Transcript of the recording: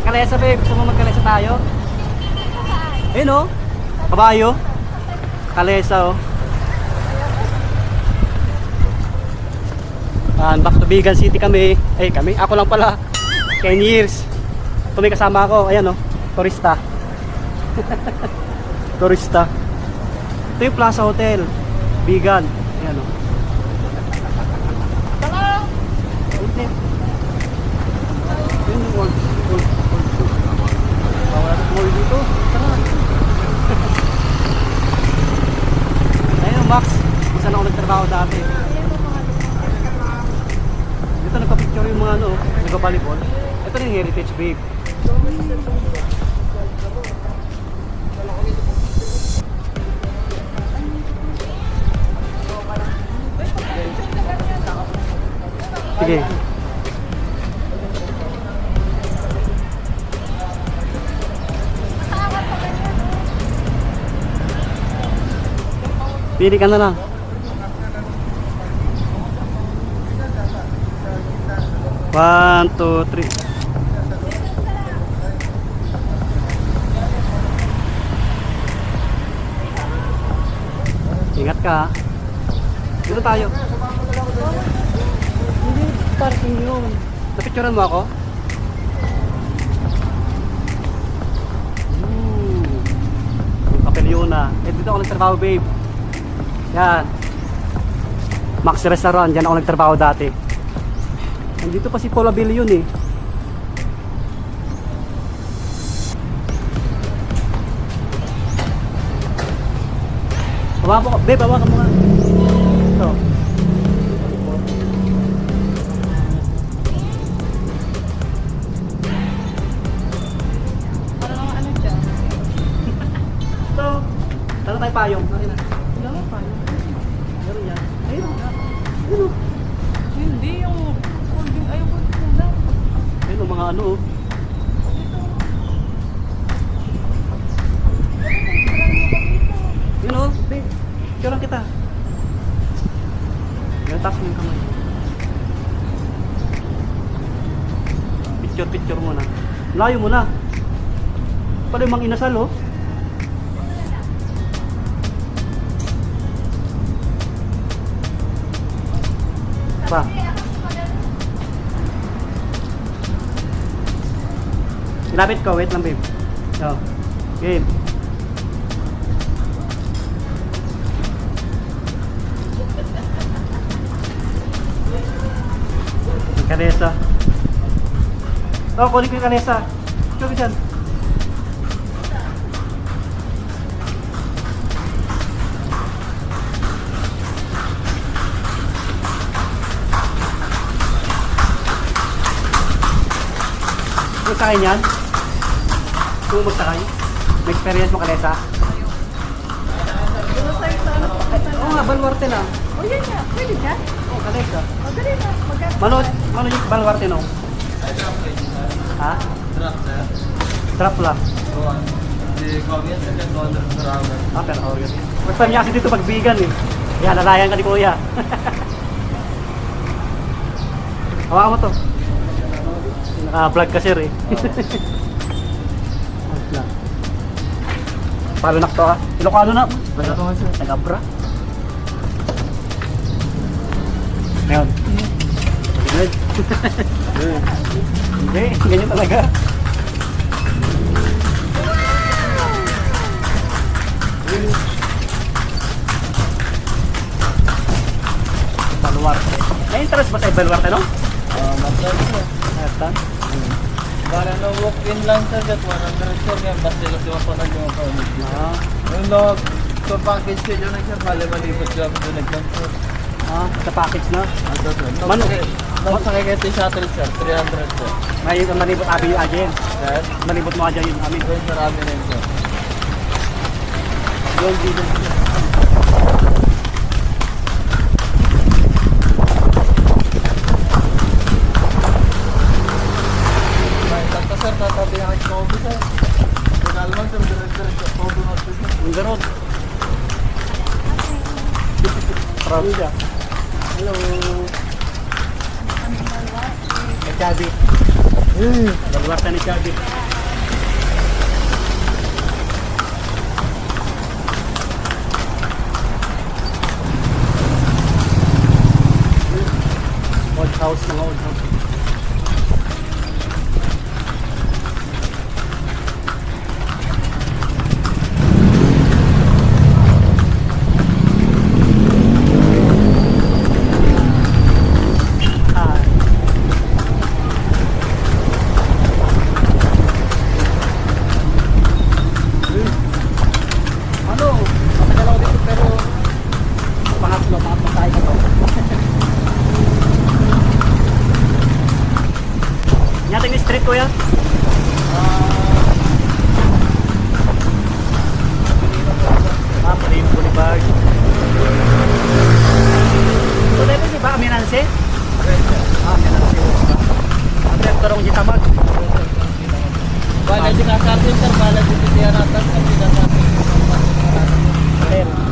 Kalesa babe, gusto mo magkalesa tayo? Ayun oh. Kabayo. Kalesa oh. Yan, back to Bigan City kami. Eh kami, ako lang pala. 10 years. Ito may kasama ako. Ayan oh. Turista. Turista. Ito yung Plaza Hotel. Bigan. Ayan oh. Hindi. Yun yung old, old, old school. Bawal natin mall dito. Tara. Ayun, Max. Kung saan ako nagtrabaho dati. Dito nagpa-picture yung mga ano, nagpa-volleyball. Ito na yung heritage babe. Sige. Pili ka na lang. One, two, three. Ingat ka. Dito tayo. Hindi, parking yun. Napicturean mo ako? Hmm. Yung kapelyona. Eh, dito ako nagtrabaho, babe. Yan. Max Restaurant. Diyan ako nagtrabaho dati. Nandito pa si Paula Bill yun eh. Hawakan mo, babe, hawakan mo nga. Ito. Parang ano siya? Ito. Tala tayo payong. Ano Ayun. oh. Hindi yung holding ayaw ko kulang. Ayun mga ano oh. Oh, babe. Lang kita. Yan, taas mo yung kamay. Picture, picture mo na. Layo mo na. Yung mga inasal oh. Pa. Ilapit ko, wait lang babe. Game. Yung kanesa. Oh, kunin ko yung kanesa. Ikaw ka dyan. Magsakay niyan? Kung magsakay? May experience mo kanesa? Ano tayo sa ano? Oo nga, balwarte lang. O yan nga, pwede ka? Oo, oh, kanesa. O na, magkano? Mano, mano yung balwarte no? Ha? Trap lang. Ah, pero oh, yun. First time niya kasi dito magbigan eh. Kaya lalayan ka ni kuya. Hawakan mo to. Naka-vlog ka sir eh. Lang. Palo na to ah. Ilocano na. Nag-abra. Ngayon. Good. Hindi, ganyan talaga. Baluarte. May interest ba sa Baluarte, no? Ito. Para no walk-in lang sa that 100 sir yan basta sila siya pa nag mga kaunit. Ah, Yung log so package siya doon ah, sa package na. Ano sir? Mano? Nung sakay kayo sa shuttle sir 300 sir. May manibot abi yung agent. Sir, Manibot mo agent yung amin. doon marami na yun sir. Yung dito. sir, tatabi ang COVID sir. Pinalaman sir, dire-diretso COVID na sir. Ang garod. Travel siya. Hello. Ang Chabi. Hmm, dalawasa ni Chabi. Old house, mga old house. Jitamag. Bala di kasartin sir, bala di titiyan natin kasi kasartin Sir.